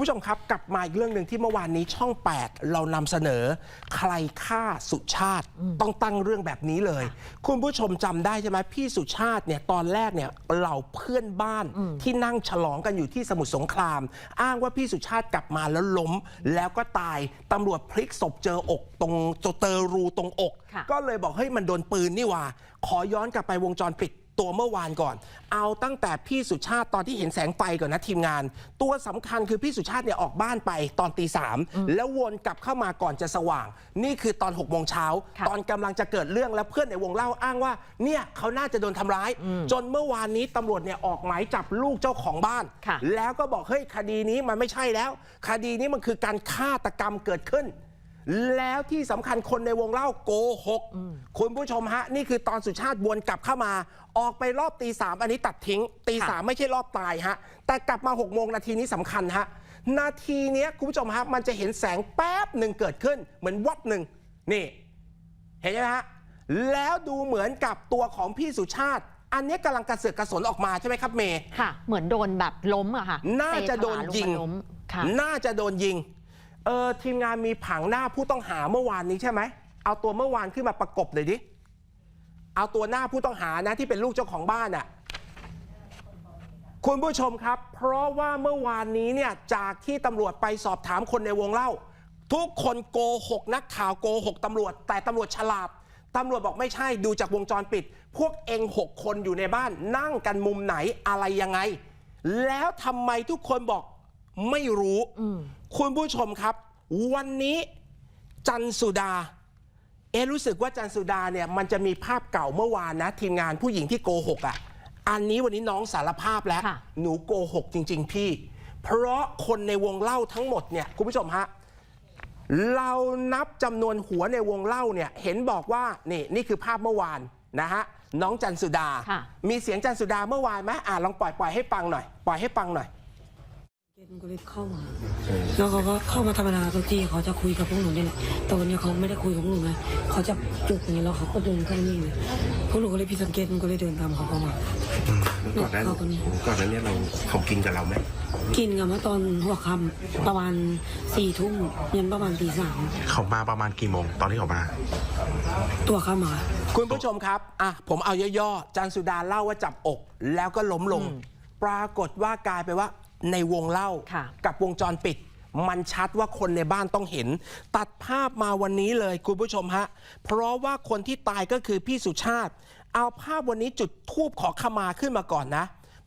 คุณผู้ชมครับ กลับมาอีกเรื่องหนึ่งที่เมื่อวานนี้ช่อง 8 เรานำเสนอ ใครฆ่าสุชาติต้องตั้งเรื่องแบบนี้เลย คุณผู้ชมจำได้ใช่ไหมพี่สุชาติเนี่ยตอนแรกเนี่ยเหล่าเพื่อนบ้านที่นั่งฉลองกันอยู่ที่สมุทรสงคราม อ้างว่าพี่สุชาติกลับมาแล้วล้ม แล้วก็ตายตำรวจพลิกศพเจออกตรงเจอรูตรงอกค่ะก็เลยบอกเฮ้ยมันโดนปืนนี่หว่า ขอย้อนกลับไปวงจรปิด ตัวเมื่อวานก่อน เอาตั้งแต่พี่สุชาติตอนที่เห็นแสงไฟก่อนนะทีมงาน ตัวสำคัญคือพี่สุชาติเนี่ยออกบ้านไปตอนตีสามแล้ววนกลับเข้ามาก่อนจะสว่าง นี่คือตอน6กโมงเช้าค่ะตอนกำลังจะเกิดเรื่องแล้วเพื่อนในวงเล่าอ้างว่า เนี่ยเขาน่าจะโดนทำร้าย จนเมื่อวานนี้ตำรวจเนี่ยออกหมายจับลูกเจ้าของบ้านค่ะแล้วก็บอกเฮ้ยคดีนี้มันไม่ใช่แล้ว คดีนี้มันคือการฆาตกรรมเกิดขึ้น แล้วที่สำคัญคนในวงเล่าโกหก คุณผู้ชมฮะ นี่คือตอนสุชาติวนกลับเข้ามา ออกไปรอบตีสามอันนี้ตัดทิ้ง ตีสามไม่ใช่รอบตายฮะ แต่กลับมา6กโมงนาทีนี้สำคัญฮะ นาทีเนี้ยคุณผู้ชมฮะ มันจะเห็นแสงแป๊บหนึ่งเกิดขึ้น เหมือนวับหนึ่งนี่ เห็นไหมฮะ แล้วดูเหมือนกับตัวของพี่สุชาติ อันเนี้ยกำลังกระเสือกกระสนออกมาใช่ไหมครับเมย์ค่ะ เหมือนโดนแบบล้มอะค่ะน่าจะโดนยิงเซถลาลมาล้มค่ะน่าจะโดนยิง เออทีมงานมีผังหน้าผู้ต้องหาเมื่อวานนี้ใช่ไหม เอาตัวเมื่อวานขึ้นมาประกบเลยดิ เอาตัวหน้าผู้ต้องหานะที่เป็นลูกเจ้าของบ้านอะ่ะ คุณผู้ชมครับ เพราะว่าเมื่อวานนี้เนี่ยจากที่ตำรวจไปสอบถามคนในวงเล่า ทุกคนโกหกนักข่าวโกหกตำรวจ แต่ตำรวจฉลาดตำรวจบอกไม่ใช่ดูจากวงจรปิด พวกเองหกคนอยู่ในบ้าน นั่งกันมุมไหนอะไรยังไง แล้วทำไมทุกคนบอก ไม่รู้อืมคุณผู้ชมครับ วันนี้จันสุดา เอะรู้สึกว่าจันสุดาเนี่ยมันจะมีภาพเก่าเมื่อวานนะ ทีมงานผู้หญิงที่โกหกอะ อันนี้วันนี้น้องสารภาพแล้ว ค่ะ หนูโกหกจริง ๆ พี่ เพราะคนในวงเล่าทั้งหมดเนี่ยคุณผู้ชมฮะ เรานับจำนวนหัวในวงเล่าเนี่ย เห็นบอกว่านี่นี่คือภาพเมื่อวานนะฮะน้องจันสุดา ค่ะ มีเสียงจันสุดาเมื่อวานไหมอ่าลองปล่อยปล่อยให้ฟังหน่อย ปล่อยให้ฟังหน่อยมัน ก็เลยเข้ามาแล้วเขาก็เข้ามาธรรมดาทุกทีเขาจะคุยกับพวกหนูนี่แหละแต่วันนี้เขาไม่ได้คุยกับพวกหนูไงเขาจะจุกอย่างนี้แล้วเขาก็เดินเข้ามานี่เลยพวกหนูก็เลยผิดสังเกตมันก็เลยเดินตามเขาเข้ามาก่อนหน้าเขาคนนี้ก่อนหน้านี้เราเขากินกับเราไหมกินกันเมื่อตอนหัวค่ำประมาณสี่ทุ่มยันประมาณตีสามเขามาประมาณกี่โมงตอนที่เขามา ตัวเข้ามา คุณผู้ชมครับอะผมเอาย่อๆจันสุดาเล่าว่าจับอกแล้วก็ล้มลง ปรากฏว่ากลายไปนว่า ในวงเล่าค่ะกับวงจรปิด มันชัดว่าคนในบ้านต้องเห็น ตัดภาพมาวันนี้เลยคุณผู้ชมฮะ เพราะว่าคนที่ตายก็คือพี่สุชาติ เอาภาพวันนี้จุดทูบขอขมาขึ้นมาก่อนนะ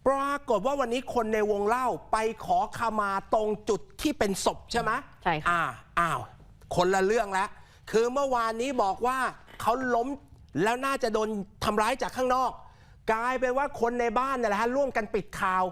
ปรากฏว่าวันนี้คนในวงเล่าไปขอขมาตรงจุดที่เป็นศพใช่ไหมใช่ค่ะอ่าอ้าว คนละเรื่องแล้ว คือเมื่อวานนี้บอกว่าเขาล้มแล้วน่าจะโดนทำร้ายจากข้างนอก กลายเป็นว่าคนในบ้านเนี่ยแหละฮะร่วมกันปิดข่าว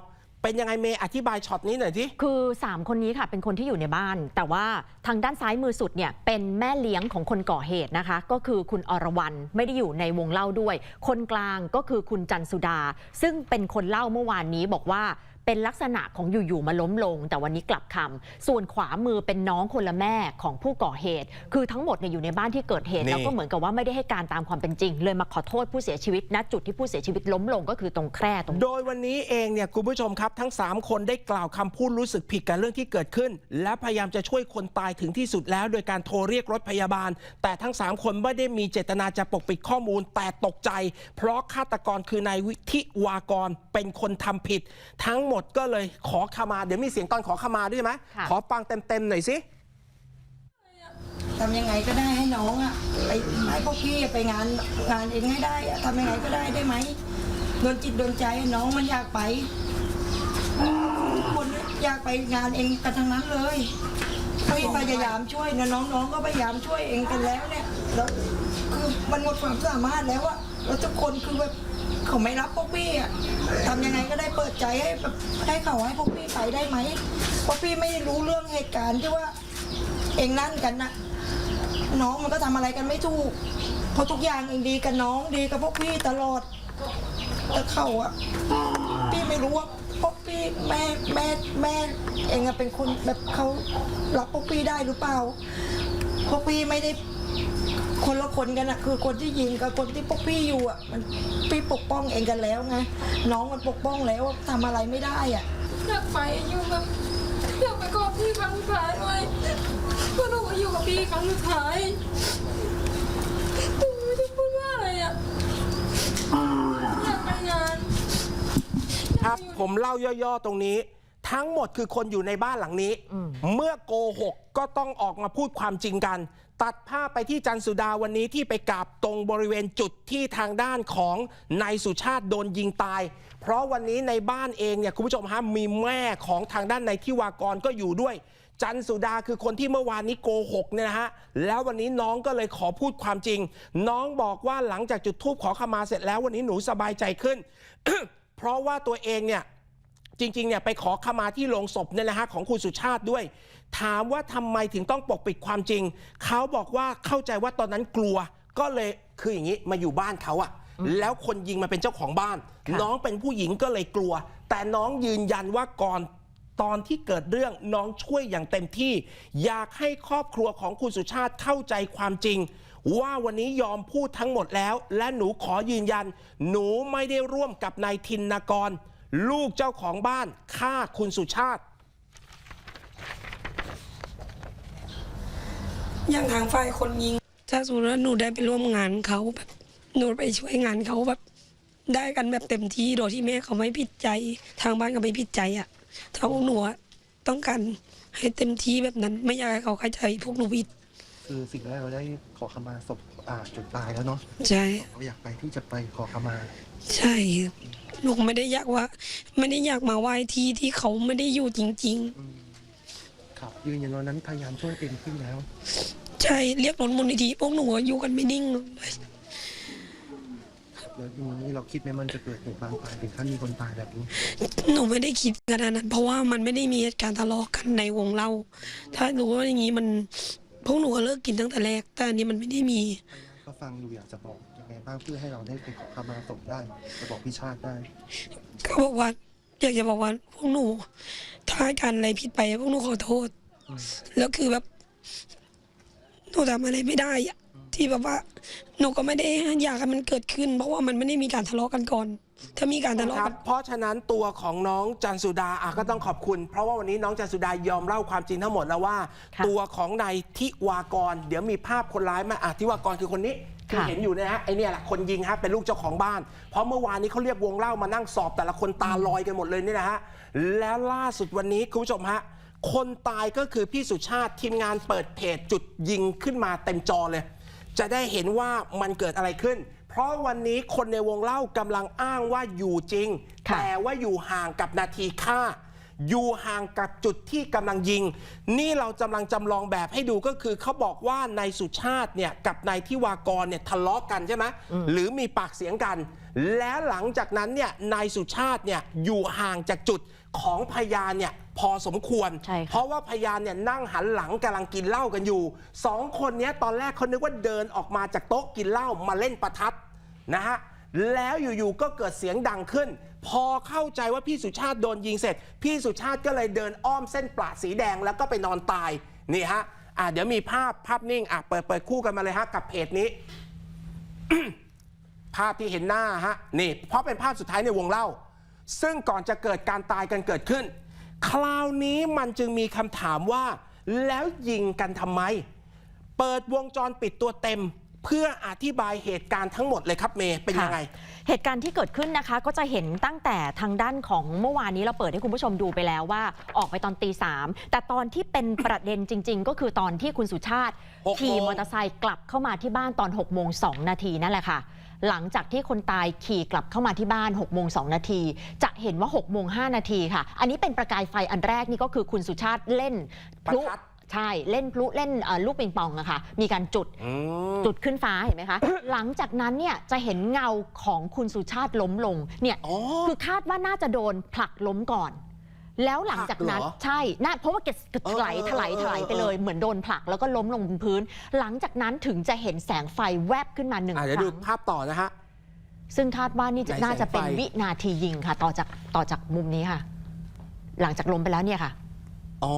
เป็นยังไงเมย์อธิบายช็อตนี้หน่อยสิคือ 3 คนนี้ค่ะเป็นคนที่อยู่ในบ้าน แต่ว่าทางด้านซ้ายมือสุดเนี่ยเป็นแม่เลี้ยงของคนก่อเหตุนะคะ ก็คือคุณอรวรันไม่ได้อยู่ในวงเล่าด้วย คนกลางก็คือคุณจันสุดา ซึ่งเป็นคนเล่าเมื่อวานนี้บอกว่า เป็นลักษณะของอยู่ๆมาล้มลง แต่วันนี้กลับคำส่วนขวามือเป็นน้องคนละแม่ของผู้ก่อเหตุ คือทั้งหมดเนี่ยอยู่ในบ้านที่เกิดเหตุนี่แล้วก็เหมือนกับว่าไม่ได้ให้การตามความเป็นจริง เลยมาขอโทษผู้เสียชีวิตณจุดที่ผู้เสียชีวิตล้มลงก็คือตรงแคร่ตรงโดยวันนี้เองเนี่ยคุณผู้ชมครับทั้ง 3 คนได้กล่าวคำพูดรู้สึกผิดกับเรื่องที่เกิดขึ้น และพยายามจะช่วยคนตายถึงที่สุดแล้ว โดยการโทรเรียกรถพยาบาล แต่ทั้ง 3 คนไม่ได้มีเจตนาจะปกปิดข้อมูลแต่ตกใจ เพราะฆาตกรคือนายวิทิวากรเป็นคนทำผิด ทั้งหมดก็เลยขอขมา เดี๋ยวมีเสียงตอนขอขมาด้วยใช่ไหมค่ะ ขอฟังเต็มๆหน่อยสิ ทำยังไงก็ได้ให้น้องอะไปให้พวกพี่ไปงานงานเองให้ได้อะทำยังไงก็ได้ได้ไหมโดนจิตโดนใจน้องมันอยากไปคนอยากไปงานเองกันทั้งนั้นเลย พี่พยายามช่วยนะน้องๆก็พยายามช่วยเองกันแล้วเนี่ยแล้วคือมันหมดความสามารถแล้วอะแล้วทุกคนคือแบบเขาไม่รับพวกพี่อะทำยังไงก็ได้เปิดใจให้แบบให้เขาให้พวกพี่ไปได้ไหมเพราะพี่ไม่รู้เรื่องเหตุการณ์ที่ว่าเองนั่นกันนะน้องมันก็ทำอะไรกันไม่ถูกเพราะทุกอย่างเองดีกับน้องดีกับพวกพี่ตลอดแต่เขาอะพี่ไม่รู้ว่า ป๊อปปี้แม่แม่แม่เองอะเป็นคนแบบเขารับป๊อปปี้ได้หรือเปล่าป๊อปปี้ไม่ได้คนละคนกันอะคือคนที่ยิงกับคนที่ปกพี่อยู่อะมันพี่ปกป้องเองกันแล้วไงน้องมันปกป้องแล้วทำอะไรไม่ได้อะอยากไปอยู่แบบอยากไปกอดพี่ครั้งสุดท้ายหน่อยเพราหนูอยู่กับพี่ครั้งสุดท้าย ผมเล่าย่อๆตรงนี้ ทั้งหมดคือคนอยู่ในบ้านหลังนี้ เมื่อโกหกก็ต้องออกมาพูดความจริงกัน ตัดภาพไปที่จันทร์สุดาวันนี้ที่ไปกราบตรงบริเวณจุดที่ทางด้านของนายสุชาติโดนยิงตาย เพราะวันนี้ในบ้านเองเนี่ยคุณผู้ชมฮะมีแม่ของทางด้านนายทิวากรก็อยู่ด้วยจันทร์สุดาคือคนที่เมื่อวานนี้โกหกเนี่ยนะฮะ แล้ววันนี้น้องก็เลยขอพูดความจริง น้องบอกว่าหลังจากจุดธูปขอขมาเสร็จแล้ววันนี้หนูสบายใจขึ้น เพราะว่าตัวเองเนี่ยจริงๆเนี่ยไปขอขมาที่โรงศพเนี่ยนะฮะของคุณสุชาติด้วย ถามว่าทำไมถึงต้องปกปิดความจริง เขาบอกว่าเข้าใจว่าตอนนั้นกลัว ก็เลยคืออย่างนี้มาอยู่บ้านเขาอะแล้วคนยิงมาเป็นเจ้าของบ้านค่ะน้องเป็นผู้หญิงก็เลยกลัว แต่น้องยืนยันว่าก่อนตอนที่เกิดเรื่องน้องช่วยอย่างเต็มที่ อยากให้ครอบครัวของคุณสุชาติเข้าใจความจริง ว่าวันนี้ยอมพูดทั้งหมดแล้ว และหนูขอยืนยัน หนูไม่ได้ร่วมกับนายทินนากร ลูกเจ้าของบ้านฆ่าคุณสุชาติย่างทางฝ่ายคนยิง ถ้าสมมติว่าหนูได้ไปร่วมงานเขาแบบหนูไปช่วยงานเขาแบบ ได้กันแบบเต็มที่โดยที่แม่เขาไม่ผิดใจ ทางบ้านก็ไม่ผิดใจอะถ้าพวกหนูอะต้องการให้เต็มที่แบบนั้น ไม่อยากให้เขาเข้าใจพวกหนูผิด คือสิ่งแรกเราได้ขอขมาศพอ่าจุดตายแล้วเนาะใช่ เราอยากไปที่จะไปขอขมาใช่ครับหนูไม่ได้อยากว่า ไม่ได้อยากมาไหว้ที่ที่เขาไม่ได้อยู่จริงครับยืนยันวันนั้นพยายามช่วยเต็มที่แล้ว ๆ ใช่เรียกรถมูลนิธิพวกหนูอะอยู่กันไม่นิ่งเลยแล้วทีนี้เราคิดไหมมันจะเกิดเหตุบานปลายถึงขั้นมีคนตายแบบนี้ หนูไม่ได้คิดขนาดนั้น เพราะว่ามันไม่ได้มีเหตุการณ์ทะเลาะกันในวงเล่า ถ้ารู้ว่าอย่างนี้มัน พวกหนูก็เลิกกินตั้งแต่แรก แต่อันนี้มันไม่ได้มี ก็ฟังอยู่อยากจะบอกยังไงบ้างเพื่อให้เราได้ไปขอขมาศพได้จะบอกพี่ชาติได้ก็บอกว่าอยากจะบอกว่าพวกหนูถ้าให้การอะไรผิดไปพวกหนูขอโทษ แล้วคือแบบหนูทำอะไรไม่ได้อะ ที่แบบว่าหนูก็ไม่ได้อยากให้มันเกิดขึ้น เพราะว่ามันไม่ได้มีการทะเลาะกันก่อน ถ้ามีการทะเลาะครักับน เพราะฉะนั้นตัวของน้องจันสุดาอะก็ต้องขอบคุณ เพราะว่าวันนี้น้องจันสุดายอมเล่าความจริงทั้งหมดแล้วว่า ค่ะ ตัวของนายทิวากร เดี๋ยวมีภาพคนร้ายมาอะทิวากรคือคนนี้ที่ค่ะ เห็นอยู่เนยฮะไอเนี่ยแหละคนยิงฮะเป็นลูกเจ้าของบ้าน เพราะเมื่อวานนี้เขาเรียกวงเล่ามานั่งสอบแต่ละคนตาลอยกันหมดเลยเนี่ยนะฮะแล้วล่าสุดวันนี้คุณผู้ชมฮะคนตายก็คือพี่สุชาติทีมงานเปิดเพจจุดยิงขึ้นมาเต็มจอเลย จะได้เห็นว่ามันเกิดอะไรขึ้น เพราะวันนี้คนในวงเล่ากำลังอ้างว่าอยู่จริง ค่ะ แต่ว่าอยู่ห่างกับนาทีฆ่า อยู่ห่างกับจุดที่กำลังยิง นี่เรากำลังจำลองแบบให้ดูก็คือเขาบอกว่านายสุชาติเนี่ยกับนายทิวากรเนี่ยทะเลาะกันใช่ไหมหรือมีปากเสียงกัน แล้วหลังจากนั้นเนี่ยนายสุชาติเนี่ยอยู่ห่างจากจุดของพยานเนี่ยพอสมควร ใช่ค่ะ เพราะว่าพยานเนี่ยนั่งหันหลังกำลังกินเหล้ากันอยู่สองคนเนี้ยตอนแรกเขานึกว่าเดินออกมาจากโต๊ะกินเหล้ามาเล่นประทัดนะฮะแล้วอยู่ๆก็เกิดเสียงดังขึ้น พอเข้าใจว่าพี่สุชาติโดนยิงเสร็จ พี่สุชาติก็เลยเดินอ้อมเส้นปลาสีแดงแล้วก็ไปนอนตายนี่ฮะอะเดี๋ยวมีภาพภาพนิ่งอะเปิดเปิดคู่กันมาเลยฮะกับเพจนี้ ภาพที่เห็นหน้าฮะนี่เพราะเป็นภาพสุดท้ายในวงเล่า ซึ่งก่อนจะเกิดการตายกันเกิดขึ้น คราวนี้มันจึงมีคำถามว่า แล้วยิงกันทำไม เปิดวงจรปิดตัวเต็ม เพื่ออธิบายเหตุการณ์ทั้งหมดเลยครับเมย์เป็นยังไงค่ะเหตุการณ์ที่เกิดขึ้นนะคะ ก็จะเห็นตั้งแต่ทางด้านของเมื่อวานนี้เราเปิดให้คุณผู้ชมดูไปแล้วว่า ออกไปตอนตีสามแต่ตอนที่เป็นประเด็นจริง ๆ ก็คือตอนที่คุณสุชาติหกโมง ขี่มอเตอร์ไซค์กลับเข้ามาที่บ้านตอน6กโมงสนาทีนั่นแหละค่ะ หลังจากที่คนตายขี่กลับเข้ามาที่บ้าน6กโมงสนาที จะเห็นว่า6กโมงหนาทีค่ะ อันนี้เป็นประกายไฟอันแรกนี่ก็คือคุณสุชาติเล่นพลุประทัดใช่ เล่นพลุเล่นเอ่อลูกปิงปองอะค่ะ มีการจุดอืมจุดขึ้นฟ้าเห็นไหมคะ หลังจากนั้นเนี่ยจะเห็นเงาของคุณสุชาติล้มลงเนี่ยอ๋อคือคาดว่าน่าจะโดนผลักล้มก่อน แล้วหลังจากนั้นผลักเหรอใช่น่าเพราะว่าแกถลายเออถลายเออถลายไปเลย เหมือนโดนผลักแล้วก็ล้มลงบนพื้น หลังจากนั้นถึงจะเห็นแสงไฟแวบขึ้นมาหนึ่งอะคเดี๋ยวดูรั้งภาพต่อนะฮะซึ่งคาดว่านี่จะไหนแสงน่าจะเป็นไฟวินาทียิงค่ะ ต่อจากต่อจากมุมนี้ค่ะ หลังจากล้มไปแล้วเนี่ยค่ะอ๋อ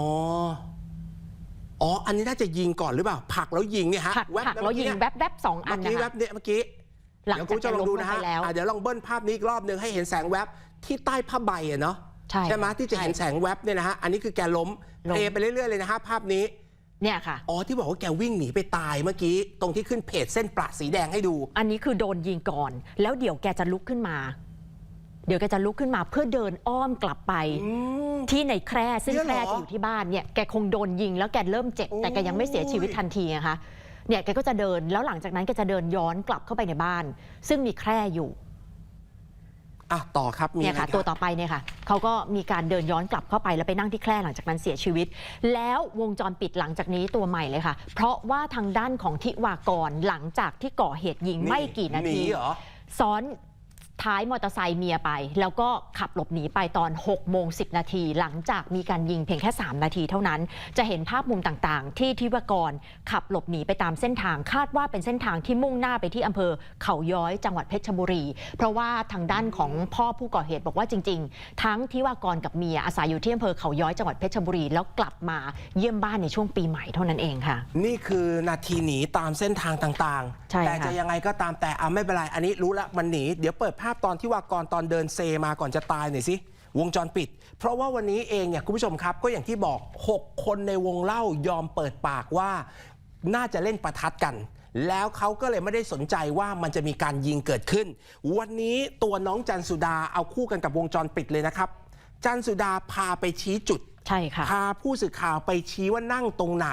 อ๋อ อันนี้น่าจะยิงก่อนหรือเปล่าผลักแล้วยิงเนี่ยฮะผลักแวบผลักแล้วยิงเมื่อแวบแวบๆสองอันเมื่อนะกี้แวคะบเนี่ยเมื่อกี้หลังเดี๋ยวคุจากณผู้ชมลองดูนะล้มลงฮะไปแล้วอะเดี๋ยวลองเบิ้ลภาพนี้อีกรอบหนึ่งให้เห็นแสงแวบที่ใต้ผ้าใบอะเนาะ ใช่ไหมที่จะเห็นแสงแวบเนี่ยนะฮะอันนี้คือแกล้มล้ม เพลย์ไปเรื่อยๆเลยนะฮะภาพนี้ เนี่ยค่ะ อ๋อที่บอกว่าแกวิ่งหนีไปตายเมื่อกี้ ตรงที่ขึ้นเพจเส้นประสีแดงให้ดู อันนี้คือโดนยิงก่อน แล้วเดี๋ยวแกจะลุกขึ้นมา เดี๋ยวแกจะลุกขึ้นมาเพื่อเดินอ้อมกลับไปที่ในแคร่ซึ่งเนี่ยแคเหรอร่จะอยู่ที่บ้านเนี่ยแกคงโดนยิงแล้วแกเริ่มเจ็บโอ้ยแต่แกยังไม่เสียชีวิตทันทีนะคะเนี่ยแกก็จะเดินแล้วหลังจากนั้นแกจะเดินย้อนกลับเข้าไปในบ้าน ซึ่งมีแคร่อยู่ อะต่อครับมีเนี่ยอะไรค่ะรับตัวต่อไปเนี่ยค่ะเขาก็มีการเดินย้อนกลับเข้าไปแล้วไปนั่งที่แคร่หลังจากนั้นเสียชีวิต แล้ววงจรปิดหลังจากนี้ตัวใหม่เลยค่ะ เพราะว่าทางด้านของทิวากรหลังจากที่ก่อเหตุยิงไม่กี่นาหทีเหรอซ้อน ท้ายมอเตอร์ไซค์เมียไป แล้วก็ขับหลบหนีไปตอน 6 โมง 10 นาที หลังจากมีการยิงเพียงแค่ 3 นาทีเท่านั้น จะเห็นภาพมุมต่างๆ ที่ทิวากรขับหลบหนีไปตามเส้นทางคาดว่าเป็นเส้นทางที่มุ่งหน้าไปที่อำเภอเขาย้อยจังหวัดเพชรบุรี เพราะว่าทางด้านของพ่อผู้ก่อเหตุบอกว่าจริง ๆ ทั้งทิวากรกับเมียอาศัยอยู่ที่อำเภอเขาย้อยจังหวัดเพชรบุรี แล้วกลับมาเยี่ยมบ้านในช่วงปีใหม่เท่านั้นเองค่ะ นี่คือนาทีหนีตามเส้นทางต่างใช่ๆแต่ค่ะจะยังไงก็ตามแต่อะไม่เป็นไรอันนี้รู้ละมันหนีเดี๋ยวเปิดภาพตอนที่วากรตอนเดินเซมาก่อนจะตายหน่อยสิวงจรปิด เพราะว่าวันนี้เองเนี่ยคุณผู้ชมครับก็อย่างที่บอก 6 คนในวงเล่ายอมเปิดปากว่าน่าจะเล่นประทัดกัน แล้วเขาก็เลยไม่ได้สนใจว่ามันจะมีการยิงเกิดขึ้น วันนี้ตัวน้องจันสุดาเอาคู่กันกับวงจรปิดเลยนะครับ จันสุดาพาไปชี้จุด ใช่ค่ะ พาผู้สื่อข่าวไปชี้ว่านั่งตรงไหน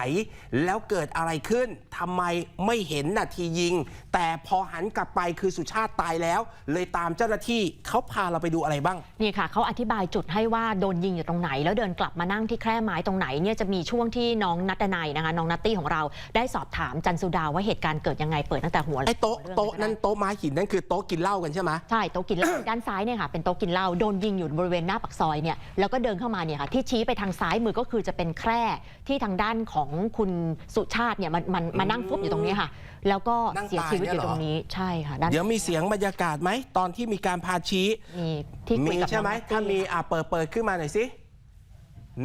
แล้วเกิดอะไรขึ้นทำไมไม่เห็นนาทียิง แต่พอหันกลับไปคือสุชาติตายแล้ว เลยตามเจ้าหน้าที่เขาพาเราไปดูอะไรบ้าง นี่ค่ะเขาอธิบายจุดให้ว่าโดนยิงอยู่ตรงไหน แล้วเดินกลับมานั่งที่แคร่ไม้ตรงไหนเนี่ยจะมีช่วงที่น้องนัตนัยนะคะ น้องนัตตี้ของเราได้สอบถามจันสุดาว่าเหตุการณ์เกิดยังไงเปิดตั้งแต่หัวไอ้โต๊ะหัวเรื่องโต๊ะเลยก็ได้นั้นโต๊ะไม้หินนั่นคือโต๊ะกินเหล้ากันใช่ไหมใช่โต๊ะกินเหล้าด้านซ้ายเนี่ยค่ะเป็นโต๊ะกินเหล้าโดนยิงอยู่บริเวณหน้าปากซอยเนี่ยแล้วก็เดินเข้ามาเนี่ยค่ะที่ชี้ไปทางซ้ายมือก็คือจะเป็นแคร่ที่ทางด้านของคุณสุชาติเนี่ยมันมันมานั่งฟุบอยู่ตรงนี้ค่ะ แล้วก็นั่งเสียชีวิตอยู่ตายเนี่ยเหรอตรงนี้ใช่ค่ะด้านเดี๋ยวมีเสียงบรรยากาศไหมตอนที่มีการพาชี้มีที่คุมียกับใช่ไหมน้องนัตตี้ ถ้ามีอะเปิดเปิดขึ้นมาหน่อยสิ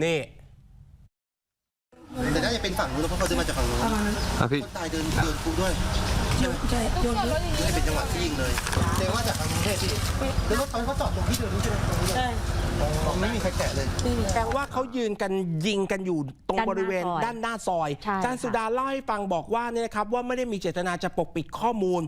นี่ แต่น่าจะเป็นฝั่งนู้นแล้วเพราะเขาจะมาจากฝั่งนู้นประมาณนั้นคนตายเดินเดินกูด้วย ใช่โยนรถนี่เป็นจังหวะที่ยิงเลยแสดงว่าจากทางกรุงเทพพี่แล้วรถตอนเขาจอดตรงที่เดินนี่ใช่ไหมตรงนี้เลยใช่อ๋อไม่มีใครแตะเลยไม่มีแสดงว่าเขายืนกันยิงกันอยู่ตรงด้านหน้าบริเวณซอยด้านหน้าซอยใช่จานสุดาเล่าให้ฟังบอกว่าเนี่ยนะครับว่าไม่ได้มีเจตนาจะปกปิดข้อมูล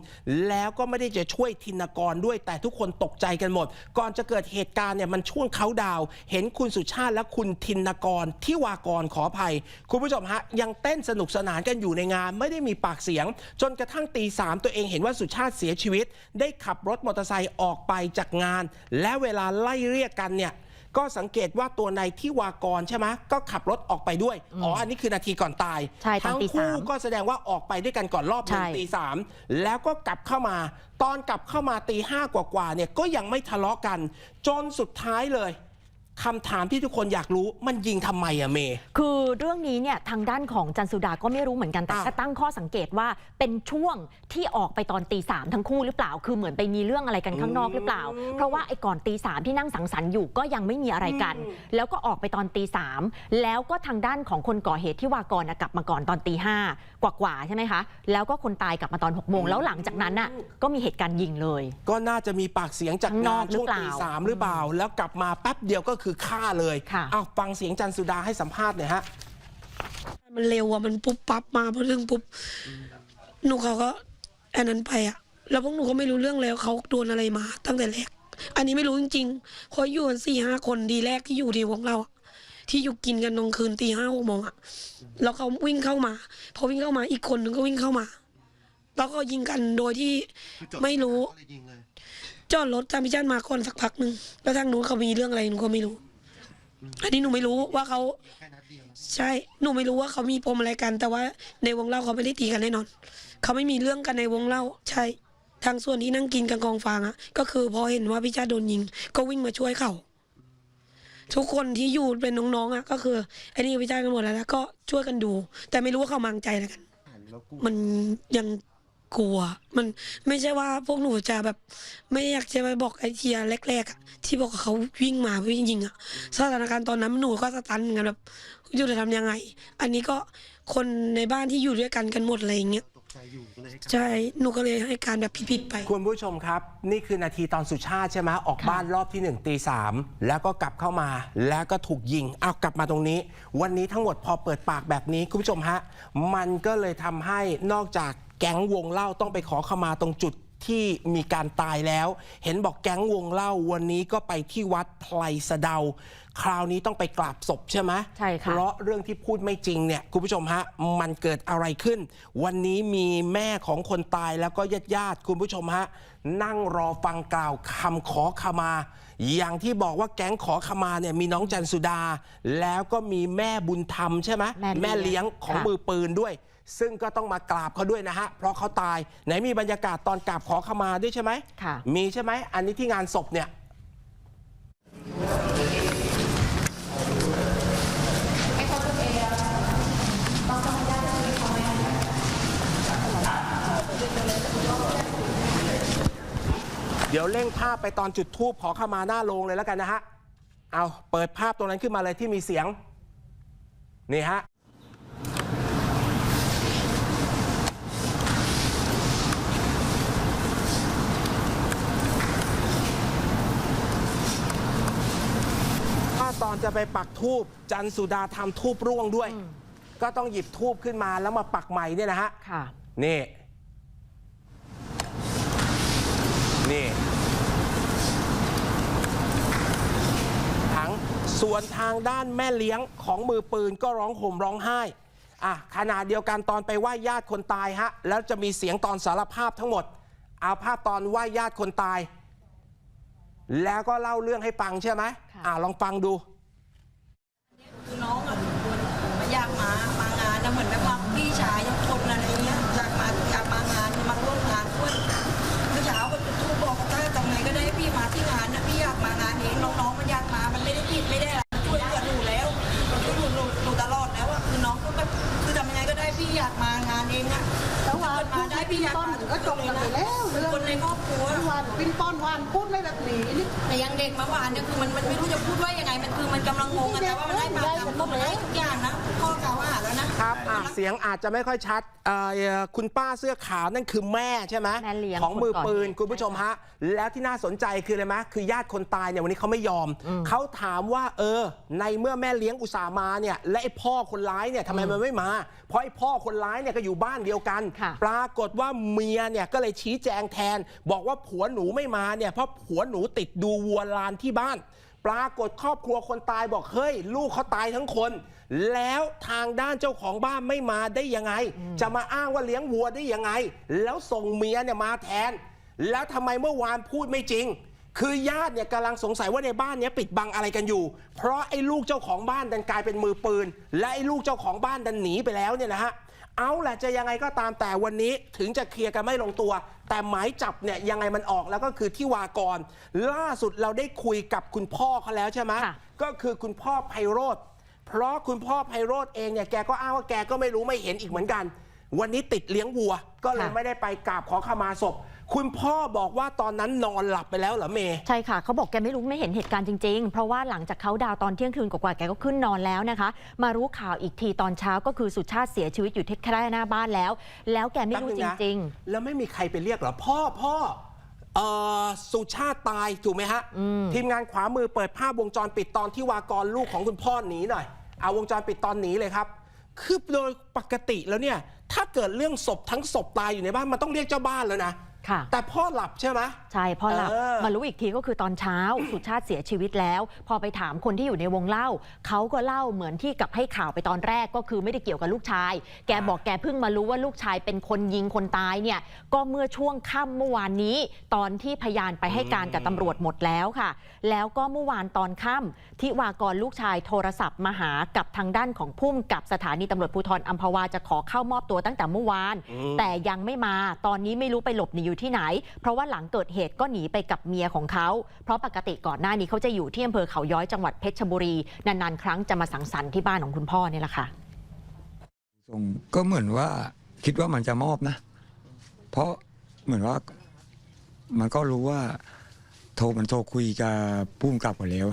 แล้วก็ไม่ได้จะช่วยธินกรด้วย แต่ทุกคนตกใจกันหมด ก่อนจะเกิดเหตุการณ์เนี่ยมันช่วงเขาดาวน์เห็นคุณสุชาติและคุณธินกรที่วากรขออภัย คุณผู้ชมฮะยังเต้นสนุกสนานกันอยู่ในงาน ไม่ได้มีปากเสียง จนกระทั่งตีสามตัวเองเห็นว่าสุชาติเสียชีวิต ได้ขับรถมอเตอร์ไซค์ออกไปจากงาน และเวลาไล่เรียกกันเนี่ยก็สังเกตว่าตัวในที่วากรใช่ไหมก็ขับรถออกไปด้วย อ๋อ อันนี้คือนาทีก่อนตาย ใช่ตอนทั้งตีคู่สาม ก็แสดงว่าออกไปด้วยกันก่อนรอบหนึ่งใช่ ตีสามแล้วก็กลับเข้ามา ตอนกลับเข้ามาตีห้ากว่าๆเนี่ยก็ยังไม่ทะเลาะกัน จนสุดท้ายเลย คำถามที่ทุกคนอยากรู้มันยิงทำไมอะเมย์คือเรื่องนี้เนี่ยทางด้านของจันสุดาก็ไม่รู้เหมือนกันแต่อ้าวแค่ตั้งข้อสังเกตว่าเป็นช่วงที่ออกไปตอนตีสามทั้งคู่หรือเปล่า คือเหมือนไปมีเรื่องอะไรกันข้างนอกหรือเปล่า เพราะว่าไอ้ก่อนตีสามที่นั่งสังสรรค์อยู่ก็ยังไม่มีอะไรกัน แล้วก็ออกไปตอนตีสามแล้วก็ทางด้านของคนก่อเหตุที่วากรน่ะกลับมาก่อนตอนตีห้ากว่าๆใช่ไหมคะแล้วก็คนตายกลับมาตอนหกโมงแล้วหลังจากนั้นน่ะก็มีเหตุการณ์ยิงเลย ก็น่าจะมีปากเสียงจากข้างนงาอนกหรือช่วงเปล่า ตีสามหรือเปล่า แล้วกลับมาแป๊บเดียวก็คือฆ่าเลยค่ะอ้าวฟังเสียงจันสุดาให้สัมภาษณ์หน่อยฮะมันเร็วอะมันปุ๊บปั๊บมาพอเรื่องปุ๊บหนูเขาก็อันนั้นไปอะแล้วพวกหนูก็ไม่รู้เรื่องแล้วเขาโดนอะไรมา ตั้งแต่แรกอันนี้ไม่รู้จริงๆเพราะอยู่กันสี่ห้าคนดีแรกที่อยู่ที่วงเราอะที่อยู่กินกันตรงคืนตีห้าหกโมงอะแล้วเขาวิ่งเข้ามา พอวิ่งเข้ามาอีกคนหนึ่งก็วิ่งเข้ามา แล้วก็ยิงกันโดยที่ไม่รู้เลยยิงเลย จอดรถจามิจันมาก่อนสักพักหนึ่งแล้วทางนู้นเขามีเรื่องอะไรหนูก็ไม่รู้ อันนี้หนูไม่รู้ว่าเขาใช่หนูไม่รู้ว่าเขามีปมอะไรกัน แต่ว่าในวงเล่าเขาไม่ได้ตีกันแน่นอน เขาไม่มีเรื่องกันในวงเล่า ใช่ ทางส่วนที่นั่งกินกันกองฟางอะก็คือพอเห็นว่าพี่ชาติโดนยิง ก็วิ่งมาช่วยเขาทุกคนที่อยู่เป็นน้องๆอะก็คือไอ้นี่พี่ชาติกันหมดแล้วแล้วก็ช่วยกันดู แต่ไม่รู้ว่าเขามังใจอะไรกัน มันยัง กลัว มันไม่ใช่ว่าพวกหนูจะแบบ ไม่อยากจะไปบอกไอเทียแรกๆอะที่บอกว่าเขาวิ่งมาเพื่อยิงอะสถานการณ์ตอนนั้นหนูก็สตันเหมือนกันแบบอยู่จะทำยังไง อันนี้ก็คนในบ้านที่อยู่ด้วยกันกันหมดอะไรอย่างเงี้ยใจอยู่เลยครับใช่หนูก็เลยให้การแบบผิดๆไป คุณผู้ชมครับ นี่คือนาทีตอนสุชาติใช่ไหมออกค่ะบ้านรอบที่หนึ่งตีสามแล้วก็กลับเข้ามาแล้วก็ถูกยิงเอากลับมาตรงนี้ วันนี้ทั้งหมดพอเปิดปากแบบนี้คุณผู้ชมฮะมันก็เลยทำให้นอกจาก แก๊งวงเล่าต้องไปขอขมาตรงจุดที่มีการตายแล้ว เห็นบอกแก๊งวงเล่าวันนี้ก็ไปที่วัดไพลสะเดา คราวนี้ต้องไปกราบศพใช่ไหมใช่ค่ะ เพราะเรื่องที่พูดไม่จริงเนี่ยคุณผู้ชมฮะ มันเกิดอะไรขึ้น วันนี้มีแม่ของคนตายแล้วก็ญาติญาติๆคุณผู้ชมฮะ นั่งรอฟังกล่าวคำขอขมา อย่างที่บอกว่าแก๊งขอขมาเนี่ยมีน้องจันสุดา แล้วก็มีแม่บุญธรรมใช่ไหมแม่เลี้ยงเลี้ยงของค่ะ มือปืนด้วย ซึ่งก็ต้องมากราบเขาด้วยนะฮะ เพราะเขาตาย ไหนมีบรรยากาศตอนกราบขอขมาด้วยใช่ไหมค่ะ มีใช่ไหม อันนี้ที่งานศพเนี่ยเดี๋ยวเร่งภาพไปตอนจุดทูบขอเข้ามาหน้าโรงเลยแล้วกันนะฮะ เอาเปิดภาพตรงนั้นขึ้นมาเลยที่มีเสียง นี่ฮะ อนจะไปปักทูบจันทร์สุดาทำทูบร่วงด้วย ก็ต้องหยิบทูบขึ้นมาแล้วมาปักใหม่เนี่ยนะฮะค่ะ นี่ นี่ ทั้งส่วนทางด้านแม่เลี้ยงของมือปืนก็ร้องห่มร้องไห้อะขณะเดียวกันตอนไปไหว้ญาติคนตายฮะ แล้วจะมีเสียงตอนสารภาพทั้งหมด เอาภาพตอนไหว้ญาติคนตาย แล้วก็เล่าเรื่องให้ฟังใช่ไหมค่ะอะลองฟังดู ว่าถ้าเกิดมาได้พี่อยากต้นก็จบกันไปแล้วเรื่องคนในครอบครัววานปิ้นป้อนวานพูดไม่แบบนี้นี่แต่ยังเด็กมื่อวานเนี่ยคือมันมันไม่รู้จะพูดว่ายังไงมันคือมันกำลังงงกันแต่ว่ามันได้มาทำมันให้ทุกอย่างนะ เสียงอาจจะไม่ค่อยชัดเอ่อคุณป้าเสื้อขาวนั่นคือแม่ใช่ไหมแม่เลี้ยงของมือปืนคนก่อเหตุคุณผู้ชมฮะ แล้วที่น่าสนใจคืออะไรไหมคือญาติคนตายเนี่ยวันนี้เขาไม่ยอมเขาถามว่าเออ ในเมื่อแม่เลี้ยงอุตส่าห์มาเนี่ยและไอ้พ่อคนร้ายเนี่ยทำไมมันไม่มา เพราะไอ้พ่อคนร้ายเนี่ยก็อยู่บ้านเดียวกัน ค่ะ ปรากฏว่าเมียเนี่ยก็เลยชี้แจงแทน บอกว่าผัวหนูไม่มาเนี่ยเพราะผัวหนูติดดูวัวลานที่บ้าน ปรากฏครอบครัวคนตายบอกเฮ้ย ลูกเขาตายทั้งคน แล้วทางด้านเจ้าของบ้านไม่มาได้ยังไง จะมาอ้างว่าเลี้ยงวัวได้ยังไง แล้วส่งเมียเนี่ยมาแทน แล้วทำไมเมื่อวานพูดไม่จริง คือญาติเนี่ยกำลังสงสัยว่าในบ้านเนี้ยปิดบังอะไรกันอยู่ เพราะไอ้ลูกเจ้าของบ้านดันกลายเป็นมือปืน และไอ้ลูกเจ้าของบ้านดันหนีไปแล้วเนี่ยนะฮะเอาแหละจะยังไงก็ตามแต่วันนี้ถึงจะเคลียร์กันไม่ลงตัว แต่หมายจับเนี่ยยังไงมันออกแล้วก็คือที่วากร ล่าสุดเราได้คุยกับคุณพ่อเขาแล้วใช่ไหมค่ะก็คือคุณพ่อไพโรธ เพราะคุณพ่อไพโรธเองเนี่ยแกก็อ้างว่าแกก็ไม่รู้ไม่เห็นอีกเหมือนกัน วันนี้ติดเลี้ยงวัว ก็เลยค่ะ ไม่ได้ไปกราบขอขมาศพ คุณพ่อบอกว่าตอนนั้นนอนหลับไปแล้วเหรอเมย์ ใช่ค่ะเขาบอกแกไม่รู้ไม่เห็นเหตุการณ์จริง ๆ เพราะว่าหลังจากเขาดาวน์ตอนเที่ยงคืนกว่าๆแกก็ขึ้นนอนแล้วนะคะ มารู้ข่าวอีกทีตอนเช้าก็คือสุชาติเสียชีวิตอยู่ที่แค่หน้าบ้านแล้ว แล้วแกไม่รู้จริงแล้วไม่มีใครไปเรียกเหรอพ่อพ่อ เอ่อสุชาติตายถูกไหมฮะ ทีมงานขวามือเปิดภาพวงจรปิดตอนที่วากรลูกของคุณพ่อหนีหน่อย เอาวงจรปิดตอนหนีเลยครับ คือโดยปกติแล้วเนี่ย ถ้าเกิดเรื่องศพทั้งศพตายอยู่ในบ้านมันต้องเรียกเจ้าบ้านแล้วนะ ค่ะ แต่พ่อหลับใช่ไหมๆใช่พอหลับเออมารู้อีกทีก็คือตอนเช้า สุชาติเสียชีวิตแล้ว พอไปถามคนที่อยู่ในวงเล่า เขาก็เล่าเหมือนที่กับให้ข่าวไปตอนแรกก็คือไม่ได้เกี่ยวกับลูกชาย แกบอกแกเพิ่งมารู้ว่าลูกชายเป็นคนยิงคนตายเนี่ย ก็เมื่อช่วงค่ำเมื่อวานนี้ ตอนที่พยานไปให้การกับตำรวจหมดแล้วค่ะ แล้วก็เมื่อวานตอนค่ำที่วากรลูกชายโทรศัพท์มาหากับทางด้านของพุ่มกับสถานีตำรวจภูธรอัมพวาจะขอเข้ามอบตัวตั้งแต่เมื่อวานแต่ยังไม่มา ตอนนี้ไม่รู้ไปหลบหนีอยู่ที่ไหน เพราะว่าหลังเกิดเหตุก็หนีไปกับเมียของเขา เพราะปกติก่อนหน้านี้เขาจะอยู่ที่อำเภอเขาย้อยจังหวัดเพชรบุรี นานๆ ครั้งจะมาสังสรรค์ที่บ้านของคุณพ่อนี่แหละค่ะส่งก็เหมือนว่าคิดว่ามันจะมอบนะ เพราะเหมือนว่ามันก็รู้ว่า โทรมันโทรคุยกับผู้กำกับหมดแล้ว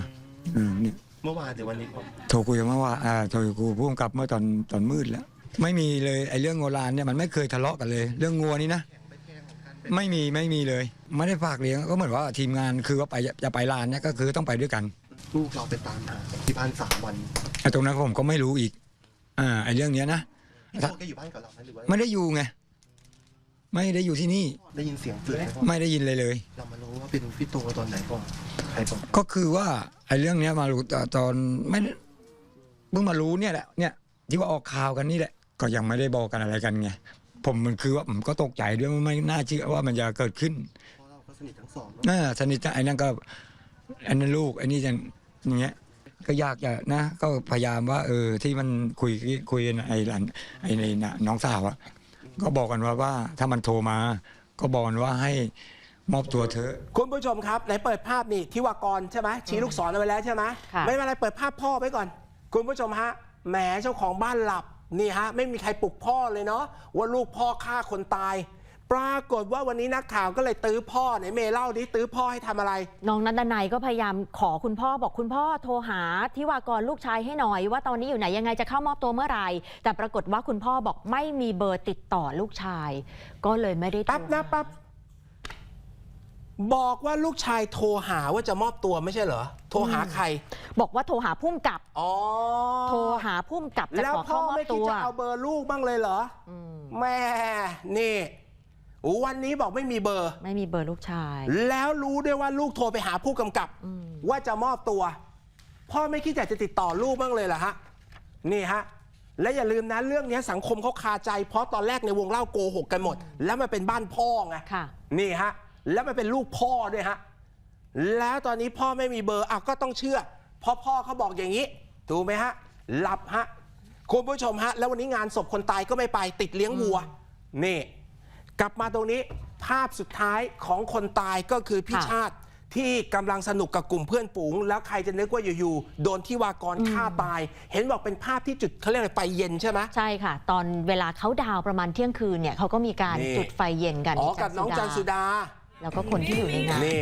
อืมนี่เมื่อวานเดี๋ยววันนี้ผมโทรคุยกันเมื่อว่าอ่าโทรคุยผู้กำกับเมื่อตอนตอนมืดแล้ว ไม่มีเลยไอ้เรื่องโงลานเนี่ยมันไม่เคยทะเลาะกันเลย เรื่องงัวนี่นะ ไม่มีไม่มีเลย ไม่ได้ฝากเลี้ยงก็เหมือนว่าทีมงานคือว่าไปจะไปลานเนี่ยก็คือต้องไปด้วยกัน ลูกเราไปตามหาที่บ้านสามวันไอ้ตรงนั้นผมก็ไม่รู้อีก อ่าไอ้เรื่องเนี้ยนะพี่โตแกอยู่บ้านกับเราไหมหรือว่าไม่ได้อยู่ไงไม่ได้อยู่ที่นี่ ได้ยินเสียงปืนไหมพ่อไม่ได้ยินเลยเลย เรามารู้ว่าเป็นพี่โตตอนไหนก่อนใครบอกก็คือว่าไอ้เรื่องเนี้ยมารู้ตตอนไม่ได้เพิ่งมารู้เนี่ยแหละเนี่ยที่ว่าออกข่าวกันนี่แหละ ก็ยังไม่ได้บอกกันอะไรกันไง ผมมันคือว่าผมก็ตกใจด้วยมันไม่น่าเชื่อว่ามันจะเกิดขึ้นเพราะเราก็สนิททั้งสองเนอะน่าสนิทกันไอ้นั่นก็อันนั้นลูกไอ้นี่จะอย่างเงี้ย ก็อยากจะนะ ก็พยายามว่า เออที่มันคุยคุยกันไอ้หลานไอ้ในน่ะน้องสาวอะก็บอกกันว่าว่าถ้ามันโทรมา ก็บอกกันว่าให้มอบตัวเถอะ คุณผู้ชมครับไหนเปิดภาพนี่ทิวากรใช่ไหมชี้ลูกศรเอาไว้แล้วใช่ไหมค่ะ ไม่เป็นไรเปิดภาพพ่อไว้ก่อน คุณผู้ชมฮะแหมเจ้าของบ้านหลับ นี่ฮะไม่มีใครปลุกพ่อเลยเนาะว่าลูกพ่อฆ่าคนตาย ปรากฏว่าวันนี้นักข่าวก็เลยตื้อพ่อไหนเมย์เล่าดิตื้อพ่อให้ทำอะไร น้องนันดนัยก็พยายามขอคุณพ่อบอกคุณพ่อโทรหาทิวากรลูกชายให้หน่อย ว่าตอนนี้อยู่ไหนยังไงจะเข้ามอบตัวเมื่อไหร่แต่ปรากฏว่าคุณพ่อบอกไม่มีเบอร์ติดต่อลูกชาย ก็เลยไม่ได้โทร แป๊บนะแป๊บ บอกว่าลูกชายโทรหาว่าจะมอบตัวไม่ใช่เหรอ โทรหาใคร บอกว่าโทรหาพุ่มกับ อ๋อโทรหาพุ่มกับจะแล้วขอพ่เข้าอมอบไม่คิตัดว จะเอาเบอร์ลูกบ้างเลยเหรออืมแม่นี่วันนี้บอกไม่มีเบอร์ ไม่มีเบอร์ลูกชาย แล้วรู้ด้วยว่าลูกโทรไปหาผู้กำกับ อืม ว่าจะมอบตัว พ่อไม่คิดอยากจะติดต่อลูกบ้างเลยเหรอฮะ นี่ฮะ และอย่าลืมนะเรื่องนี้สังคมเขาคาใจ เพราะตอนแรกในวงเล่าโกหกกันหมด แล้วมันเป็นบ้านพ่อไง ค่ะ นี่ฮะ แล้วมันเป็นลูกพ่อด้วยฮะ แล้วตอนนี้พ่อไม่มีเบอร์อะก็ต้องเชื่อ เพราะพ่อเขาบอกอย่างนี้ ถูกไหมฮะ หลับฮะ คุณผู้ชมฮะ แล้ววันนี้งานศพคนตายก็ไม่ไปติดเลี้ยงวัว นี่ กลับมาตรงนี้ภาพสุดท้ายของคนตายก็คือพี่ค่ะชาติที่กำลังสนุกกับกลุ่มเพื่อนฝูง แล้วใครจะนึกว่าอยู่ๆโดนที่วากรฆ่าตาย เห็นบอกเป็นภาพที่จุดเขาเรียกอะไรไฟเย็นใช่ไหมใช่ค่ะ ตอนเวลาเขาดาวน์ประมาณเที่ยงคืนเนี่ยเขาก็มีการนี่จุดไฟเย็นกันอ๋อกับน้องจันสุดา แล้วก็คนที่อยู่ในงาน นี่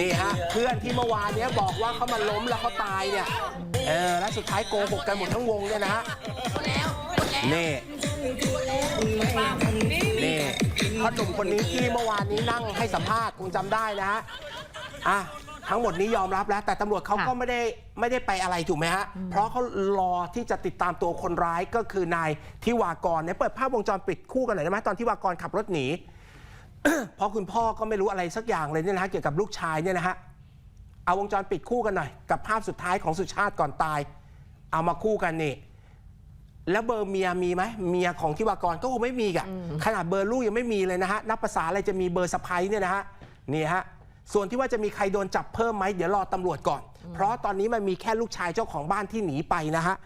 นี่ฮะ เพื่อนที่เมื่อวานเนี้ยบอกว่าเขามาล้มแล้วเขาตายเนี่ย เออ แล้วสุดท้ายโกหกกันหมดทั้งวงเนี่ยนะฮะนี่ นี่พ่อหนุ่มคนนี้ที่เมื่อวานนี้นั่งให้สัมภาษณ์คงจำได้นะฮะ อะ ทั้งหมดนี้ยอมรับแล้ว แต่ตำรวจเขาก็ค่ะไม่ได้ไม่ได้ไปอะไรถูกไหมฮะ เพราะเขารอที่จะติดตามตัวคนร้ายก็คือนายทิวากรเนี่ยเปิดภาพวงจรปิดคู่กันหน่อยได้ไหมตอนที่วากรขับรถหนี เพราะคุณพ่อก็ไม่รู้อะไรสักอย่างเลยเนี่ยนะฮะเกี่ยวกับลูกชายเนี่ยนะฮะเอาวงจรปิดคู่กันหน่อย กับภาพสุดท้ายของสุชาติก่อนตาย เอามาคู่กันนี่แล้วเบอร์เมียมีไหมเมียของทิวากรก็คงไม่มีอะขนาดเบอร์ลูกยังไม่มีเลยนะฮะนับภาษาอะไรจะมีเบอร์สะพ้ายเนี่ยนะฮะนี่ฮะส่วนที่ว่าจะมีใครโดนจับเพิ่มไหมเดี๋ยวรอตำรวจก่อน เพราะตอนนี้มันมีแค่ลูกชายเจ้าของบ้านที่หนีไปนะฮะ